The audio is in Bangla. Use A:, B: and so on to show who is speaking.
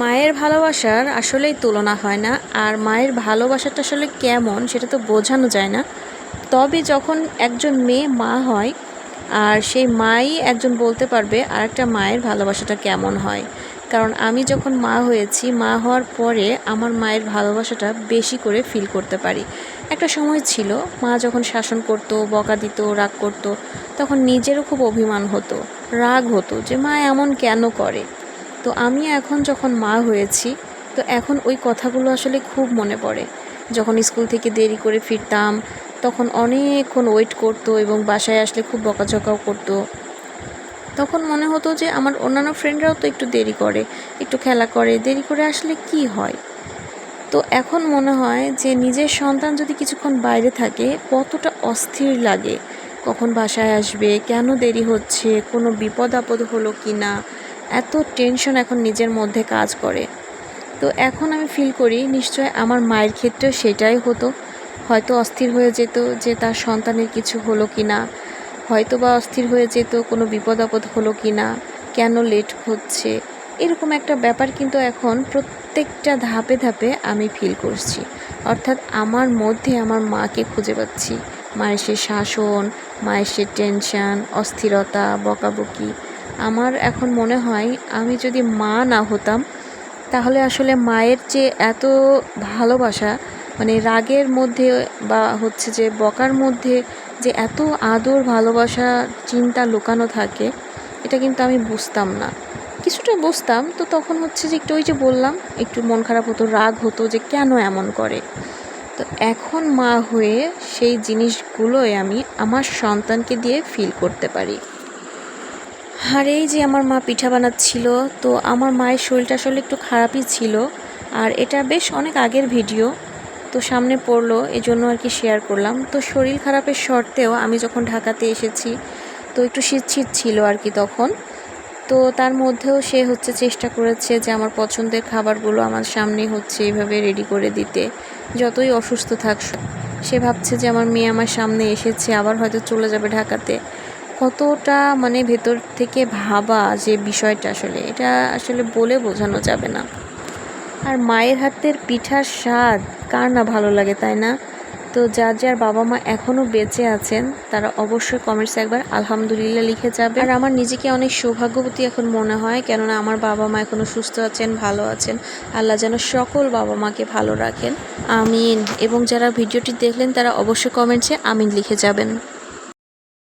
A: মায়ের ভালোবাসার আসলেই তুলনা হয় না, আর মায়ের ভালোবাসাটা আসলে কেমন সেটা তো বোঝানো যায় না। তবে যখন একজন মেয়ে মা হয়, আর সেই মাই একজন বলতে পারবে আর একটা মায়ের ভালোবাসাটা কেমন হয়। কারণ আমি যখন মা হয়েছি, মা হওয়ার পরে আমার মায়ের ভালোবাসাটা বেশি করে ফিল করতে পারি। একটা সময় ছিল, মা যখন শাসন করতো, বকা দিত, রাগ করতো, তখন নিজেরও খুব অভিমান হতো, রাগ হতো যে মা এমন কেন করে? তো আমি এখন যখন মা হয়েছি, তো এখন ওই কথাগুলো আসলে খুব মনে পড়ে। যখন স্কুল থেকে দেরি করে ফিরতাম, তখন অনেকক্ষণ ওয়েট করতো এবং বাসায় আসলে খুব বকাঝকাও করতো। তখন মনে হতো যে আমার অন্যান্য ফ্রেন্ডরাও তো একটু দেরি করে, একটু খেলা করে, দেরি করে আসলে কি হয়? তো এখন মনে হয় যে নিজের সন্তান যদি কিছুক্ষণ বাইরে থাকে, কতটা অস্থির লাগে। কখন বাসায় আসবে, কেন দেরি হচ্ছে, কোনো বিপদ আপদ হলো কি না এত টেনশন এখন নিজের মধ্যে কাজ করে। তো এখন আমি ফিল করি, নিশ্চয় আমার মায়ের ক্ষেত্রেও সেটাই হতো। হয়তো অস্থির হয়ে যেত যে তার সন্তানের কিছু হলো কি না হয়তো বা অস্থির হয়ে যেত, কোনো বিপদ আপদ হলো কি না কেন লেট হচ্ছে? এরকম একটা ব্যাপার কিন্তু এখন প্রত্যেকটা ধাপে ধাপে আমি ফিল করছি। অর্থাৎ আমার মধ্যে আমার মাকে খুঁজে পাচ্ছি। মায়ের সে শাসন, মায়ের সে টেনশান অস্থিরতা, বকাবকি। আমার এখন মনে হয় আমি যদি মা না হতাম, তাহলে আসলে মায়ের যে এত ভালোবাসা মানে রাগের মধ্যে বা হচ্ছে যে বকার মধ্যে যে এত আদর, ভালোবাসা, চিন্তা লুকানো থাকে, এটা কিন্তু আমি বুঝতাম না। কিছুটা বুঝতাম, তো তখন হচ্ছে যে একটু ওই যে বললাম, একটু মন খারাপ হতো, রাগ হতো যে কেন এমন করে। তো এখন মা হয়ে সেই জিনিসগুলোই আমি আমার সন্তানকে দিয়ে ফিল করতে পারি। আর, এই যে আমার মা পিঠা বানাচ্ছিল, তো আমার মায়ের শরীরটা আসলে একটু খারাপই ছিল। আর এটা বেশ অনেক আগের ভিডিও, তো সামনে পড়ল এই জন্য আর কি শেয়ার করলাম। তো শরীর খারাপের শর্তেও আমি যখন ঢাকাতে এসেছি, তো একটু শীত শীত ছিল আর কি তখন। তো তার মধ্যেও সে হচ্ছে চেষ্টা করেছে যে আমার পছন্দের খাবারগুলো আমার সামনে হচ্ছে এইভাবে রেডি করে দিতে। যতই অসুস্থ থাক, সে ভাবছে যে আমার মেয়ে আমার সামনে এসেছে, আবার হয়তো চলে যাবে ঢাকাতে। কতটা মানে ভেতর থেকে ভাবা যে বিষয়টা আসলে, এটা আসলে বলে বোঝানো যাবে না। আর মায়ের হাতের পিঠার স্বাদ, কার না ভালো লাগে, তাই না? তো যার যার বাবা মা এখনও বেঁচে আছেন, তারা অবশ্যই কমেন্টসে একবার আলহামদুলিল্লাহ লিখে যাবে। আর আমার নিজেকে অনেক সৌভাগ্যবতী এখন মনে হয়, কেননা আমার বাবা মা এখনও সুস্থ আছেন, ভালো আছেন। আল্লাহ যেন সকল বাবা মাকে ভালো রাখেন। আমিন। এবং যারা ভিডিওটি দেখলেন, তারা অবশ্যই কমেন্টসে আমিন লিখে যাবেন।